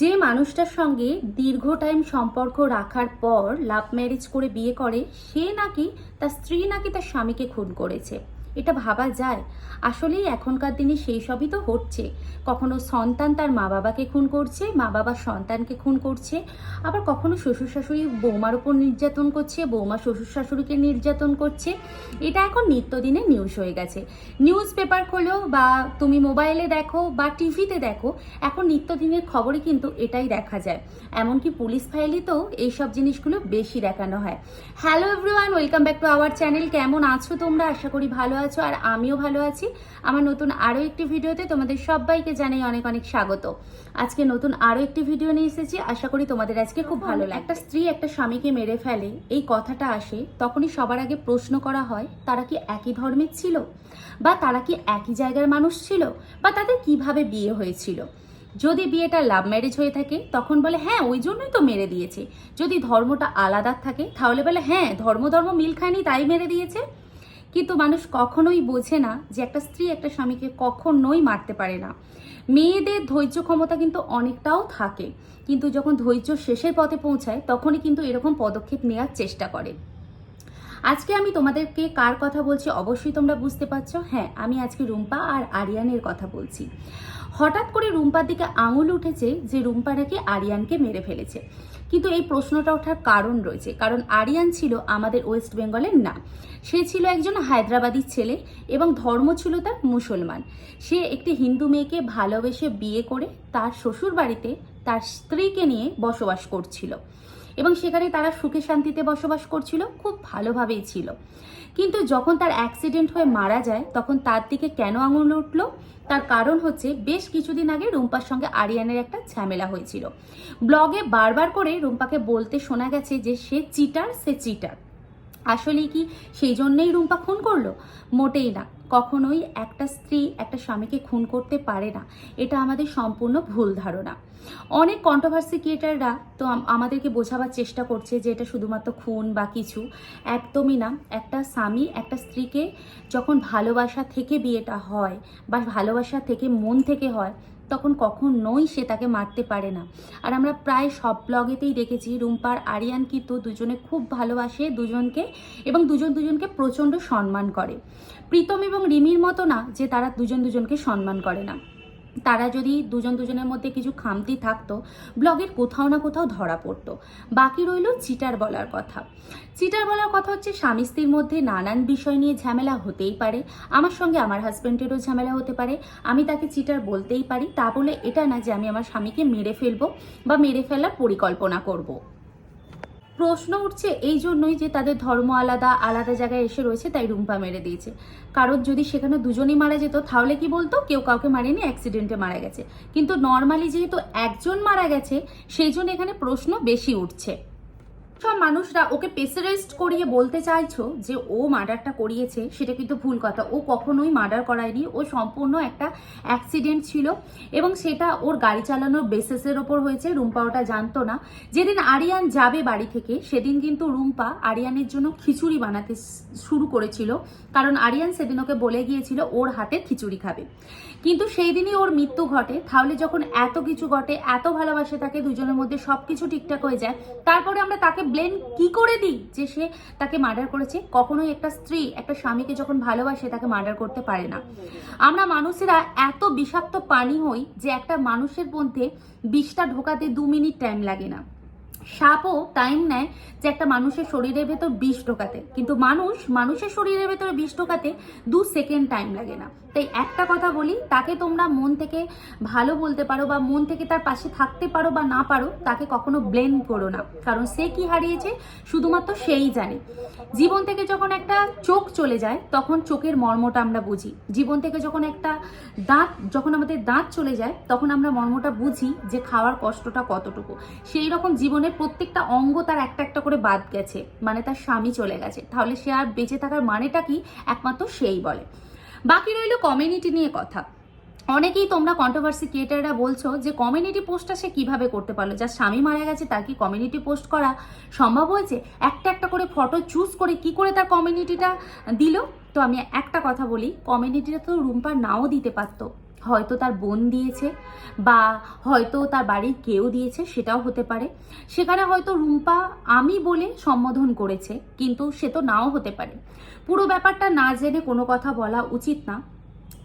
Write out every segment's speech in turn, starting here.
যে মানুষটার সঙ্গে দীর্ঘ টাইম সম্পর্ক রাখার পর লাভ ম্যারেজ করে বিয়ে করে, সে নাকি তার স্ত্রী নাকি তার স্বামীকে খুন করেছে। এটা ভাবা যায়। আসলেই এখনকার দিনে সেই সবই তো হচ্ছে। কখনো সন্তান তার মা বাবাকে খুন করছে মা বাবা সন্তানকে খুন করছে, আবার কখনো শ্বশুর শাশুড়ি বৌমার উপর নির্যাতন করছে, বৌমা শ্বশুর শাশুড়িকে নির্যাতন করছে। এটা এখন নিত্যদিনে নিউজ হয়ে গেছে। নিউজ পেপার খোলো বা তুমি মোবাইলে দেখো বা টিভিতে দেখো, এখন নিত্যদিনের খবরে কিন্তু এটাই দেখা যায়। এমনকি পুলিশ ফাইলেতেও এইসব জিনিসগুলো বেশি দেখানো হয়। Hello everyone welcome back to our channel কেমন আছো তোমরা? আশা করি ভালো আছো আর আমিও ভালো আছি। আমার নতুন আরও একটি ভিডিওতে তোমাদের সবাইকে জানাই অনেক অনেক স্বাগত। আজকে নতুন আরও একটি ভিডিও নিয়ে এসেছি। আশা করি তোমাদের আজকে খুব ভালো লাগে একটা স্ত্রী একটা স্বামীকে মেরে ফেলে এই কথাটা আসে তখনই সবার আগে প্রশ্ন করা হয় তারা কি একই ধর্মের ছিল? বা তারা কি একই জায়গার মানুষ ছিল? বা তাদের কীভাবে বিয়ে হয়েছিল? যদি বিয়েটা লাভ ম্যারেজ হয়ে থাকে তখন বলে হ্যাঁ ওই জন্যই তো মেরে দিয়েছে। যদি ধর্মটা আলাদা থাকে তাহলে বলে হ্যাঁ ধর্ম ধর্ম মিল খায়নি তাই মেরে দিয়েছে। কিন্তু মানুষ কখনোই বোঝে না যে একটা স্ত্রী একটা স্বামীকে কখনোই মারতে পারে না। মেয়েদের ধৈর্য ক্ষমতা কিন্তু অনেকটাও থাকে, কিন্তু যখন ধৈর্য শেষের পথে পৌঁছায়, তখনই কিন্তু এরকম পদক্ষেপ নেওয়ার চেষ্টা করে। আজকে আমি তোমাদেরকে কার কথা বলছি অবশ্যই তোমরা বুঝতে পারছ। হ্যাঁ আমি আজকে রুম্পা আর আরিয়ানের কথা বলছি। হঠাৎ করে রুম্পার দিকে আঙুল উঠেছে যে রুম্পা নাকি আরিয়ানকে মেরে ফেলেছে। কিন্তু এই প্রশ্নটা ওঠার কারণ রয়েছে। কারণ আরিয়ান ছিল আমাদের ওয়েস্ট বেঙ্গলের না। সে ছিল একজন হায়দ্রাবাদী ছেলে এবং ধর্ম ছিল তার মুসলমান। সে একটি হিন্দু মেয়েকে ভালোবেসে বিয়ে করে তার শ্বশুর বাড়িতে তার স্ত্রীকে নিয়ে বসবাস করছিল। এবং সেখানে তারা সুখে শান্তিতে বসবাস করছিল, খুব ভালোভাবেই ছিল। কিন্তু যখন তার অ্যাক্সিডেন্ট হয়ে মারা যায়, তখন তার দিকে কেন আঙুল উঠল? তার কারণ হচ্ছে বেশ কিছুদিন আগে রুম্পার সঙ্গে আরিয়ানের একটা ঝামেলা হয়েছিল। ব্লগে বারবার করে রুম্পাকে বলতে শোনা গেছে যে সে চিটার সে চিটার। আসলে কি সেই জন্যই রুম্পা খুন করল? মোটেই না। কখনোই একটা স্ত্রী একটা স্বামীকে খুন করতে পারে না। এটা আমাদের সম্পূর্ণ ভুল ধারণা। অনেক কন্ট্রোভার্সি ক্রিয়েটাররা তো আমাদেরকে বোঝাবার চেষ্টা করছে যে এটা শুধুমাত্র খুন বা কিছু। একদমই না। একটা স্বামী একটা স্ত্রীকে যখন ভালোবাসা থেকে বিয়েটা হয় বা ভালোবাসা থেকে মন থেকে হয় তখন কখনোই সে তাকে মারতে পারে না। আর আমরা প্রায় সব ব্লগেতেই দেখেছি, রুম্পার, আরিয়ান কিন্তু দুজনে খুব ভালোবাসে দুজনকে এবং দুজন দুজনকে প্রচণ্ড সম্মান করে। প্রীতম এবং রিমির মতো না যে তারা দুজন দুজনকে সম্মান করে না। তারা যদি দুজন দুজনের মধ্যে কিছু খামতি থাকতো, ব্লগের কোথাও না কোথাও ধরা পড়তো। বাকি রইল চিটার বলার কথা। চিটার বলার কথা হচ্ছে, স্বামী স্ত্রীর মধ্যে নানান বিষয় নিয়ে ঝামেলা হতেই পারে। আমার সঙ্গে আমার হাজব্যান্ডেরও ঝামেলা হতে পারে। আমি তাকে চিটার বলতেই পারি। তা বলে এটা না যে আমি আমার স্বামীকে মেরে ফেলব বা মেরে ফেলার পরিকল্পনা করব। প্রশ্ন উঠছে এই জন্যই যে তাদের ধর্ম আলাদা আলাদা জায়গায় এসে রয়েছে, তাই রুম্পা মেরে দিয়েছে। কারণ যদি সেখানে দুজনই মারা যেত, তাহলে কি বলতো? কেউ কাউকে মারেনি অ্যাক্সিডেন্টে মারা গেছে। কিন্তু নর্মালি যেহেতু একজন মারা গেছে, সেই জন্য এখানে প্রশ্ন বেশি উঠছে। সব মানুষরা ওকে পেসারেস্ট করিয়ে বলতে চাইছো যে ও মার্ডারটা করিয়েছে, সেটা কিন্তু ভুল কথা। ও কখনোই মার্ডার করায়নি। ও সম্পূর্ণ একটা অ্যাক্সিডেন্ট ছিল এবং সেটা ওর গাড়ি চালানোর বেসেসের ওপর হয়েছে। রুম্পা ওটা জানতো না। যেদিন আরিয়ান যাবে বাড়ি থেকে, সেদিন কিন্তু রুম্পা আরিয়ানের জন্য খিচুড়ি বানাতে শুরু করেছিল। কারণ আরিয়ান সেদিন ওকে বলে গিয়েছিল, ওর হাতে খিচুড়ি খাবে। কিন্তু সেই দিনই ওর মৃত্যু ঘটে। তাহলে যখন এত কিছু ঘটে, এত ভালোবাসে তাকে, দুজনের মধ্যে সব কিছু ঠিকঠাক হয়ে যায়, তারপরে আমরা তাকে ব্লেম কি করে দিই? যে সে তাকে মার্ডার করেছে। কখনোই একটা স্ত্রী, একটা স্বামীকে যখন ভালোবাসে, তাকে মার্ডার করতে পারে না। আমরা মানুষেরা এত বিষাক্ত পানি হই যে একটা মানুষের মধ্যে বিষটা ঢোকাতে দু মিনিট টাইম লাগে না। সাপও টাইম নেয় যে একটা মানুষের শরীরের ভেতর বিষ ঢোকাতে। কিন্তু মানুষ মানুষের শরীরের ভেতরে বিষ ঢোকাতে দু সেকেন্ড টাইম লাগে না। তাই একটা কথা বলি, তাকে তোমরা মন থেকে ভালো বলতে পারো বা মন থেকে তার পাশে থাকতে পারো বা না পারো, তাকে কখনো ব্লেম করো না। কারণ সে কি হারিয়েছে শুধুমাত্র সেই জানে। জীবন থেকে যখন একটা চোখ চলে যায়, তখন চোখের মর্মটা আমরা বুঝি। জীবন থেকে যখন একটা দাঁত, যখন আমাদের দাঁত চলে যায়, তখন আমরা মর্মটা বুঝি যে খাওয়ার কষ্টটা কতটুকু। সেই রকম জীবনের প্রত্যেকটা অঙ্গ তার একটা একটা করে বাদ গেছে মানে তার স্বামী চলে গেছে। তাহলে সে আর বেঁচে থাকার মানেটা কি? একমাত্র সেই বলে। বাকি রইল কমিউনিটি নিয়ে কথা। অনেকেই তোমরা কন্ট্রোভার্সি ক্রিয়েটাররা বলছো যে কমিউনিটি পোস্টটা সে কীভাবে করতে পারল? যার স্বামী মারা গেছে, তার কি কমিউনিটি পোস্ট করা সম্ভব হয়েছে? একটা একটা করে ফটো চুজ করে কি করে তার কমিউনিটিটা দিল? তো আমি একটা কথা বলি কমিউনিটিটা তো রুম্পা নাও দিতে পারতো। হয়তো তার বোন দিয়েছে বা হয়তো তার বাড়ির কেউ দিয়েছে, সেটাও হতে পারে। সেখানে হয়তো রুম্পা আমি বলে সম্বোধন করেছে, কিন্তু সে তো নাও হতে পারে। পুরো ব্যাপারটা না জেনে কোনো কথা বলা উচিত না।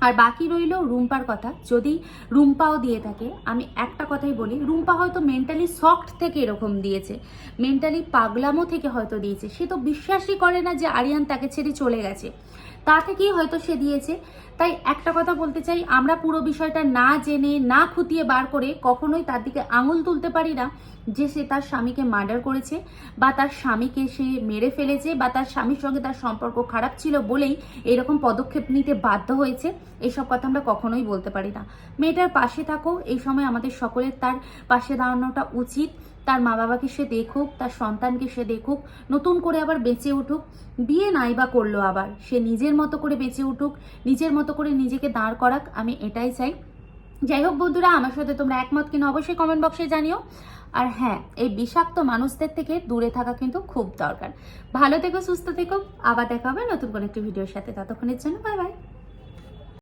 আর বাকি রইল রুম্পার কথা। যদি রুম্পাও দিয়ে থাকে, আমি একটা কথাই বলি, রুম্পা হয়তো মেন্টালি সফট থেকে এরকম দিয়েছে। মেন্টালি পাগলামো থেকে হয়তো দিয়েছে। সে তো বিশ্বাসই করে না যে আরিয়ান তাকে ছেড়ে চলে গেছে। তা থেকেই হয়তো সে দিয়েছে। তাই একটা কথা বলতে চাই, আমরা পুরো বিষয়টা না জেনে, না খুঁটিয়ে বার করে কখনোই তার দিকে আঙুল তুলতে পারি না যে সে তার স্বামীকে মার্ডার করেছে বা তার স্বামীকে সে মেরে ফেলেছে বা তার স্বামীর সঙ্গে তার সম্পর্ক খারাপ ছিল বলেই এরকম পদক্ষেপ নিতে বাধ্য হয়েছে। এইসব কথা আমরা কখনোই বলতে পারি না। মেয়েটার পাশে থাকো, এই সময় আমাদের সকলের তার পাশে দাঁড়ানোটা উচিত। তার মা বাবাকে সে দেখুক, তার সন্তানকে সে দেখুক, নতুন করে আবার বেঁচে উঠুক। বিয়ে নাই বা করল আবার। সে নিজের মতো করে বেঁচে উঠুক, নিজের মতো করে নিজেকে দাঁড় করাক, আমি এটাই চাই। যাই হোক বন্ধুরা, আমার সাথে তোমরা একমত কিনা অবশ্যই কমেন্ট বক্সে জানিও। আর হ্যাঁ এই বিষাক্ত মানুষদের থেকে দূরে থাকা কিন্তু খুব দরকার। ভালো থেকো, সুস্থ থেকো। আবার দেখা হবে নতুন কোনো একটি ভিডিওর সাথে। ততক্ষণের জন্য বাই বাই